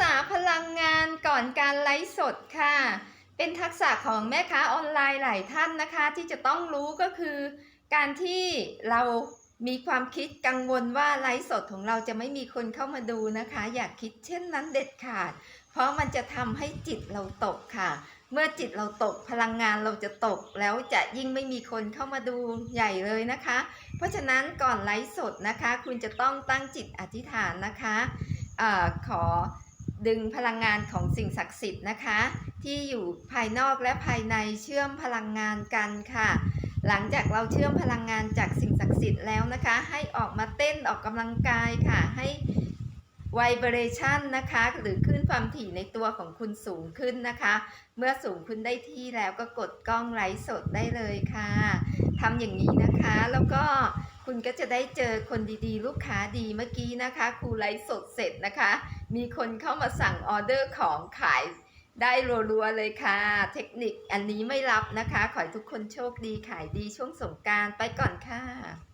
ษาพลังงานก่อนการไลฟ์สดค่ะ เป็นทักษะของแม่ค้าออนไลน์หลายท่านนะคะ ที่จะต้องรู้ก็คือ การที่เรามีความคิดกังวลว่าไลฟ์สดของเราจะไม่มีคนเข้ามาดูนะคะ อย่าคิดเช่นนั้นเด็ดขาด เพราะมันจะทำให้จิตเราตกค่ะ เมื่อจิตเราตกพลังงานเราจะตกแล้วจะยิ่งไม่มีคนเข้ามาดูใหญ่เลยนะคะ เพราะฉะนั้นก่อนไลฟ์สดนะคะ คุณจะต้องตั้งจิตอธิษฐานนะคะอขอ ดึงพลังงานของสิ่งศักดิ์สิทธิ์นะคะ ที่อยู่ภายนอกและภายในเชื่อมพลังงานกันค่ะ หลังจากเราเชื่อมพลังงานจากสิ่งศักดิ์สิทธิ์แล้วนะคะ ให้ออกมาเต้นออกกำลังกายค่ะ ให้ไวเบรชันนะคะ หรือขึ้นความถี่ในตัวของคุณสูงขึ้นนะคะ เมื่อสูงขึ้นได้ที่แล้วก็กดกล้องไลฟ์สดได้เลยค่ะทำอย่างนี้นะคะแล้วก็คุณก็จะได้เจอคนดีๆ ลูกค้าดีเมื่อกี้นะคะครูไลฟ์สดเสร็จนะคะ มีคนเข้ามาสั่งออเดอร์ของขายได้รัวๆเลยค่ะ เทคนิคอันนี้ไม่รับนะคะ ขอให้ทุกคนโชคดีขายดีช่วงสงการไปก่อนค่ะ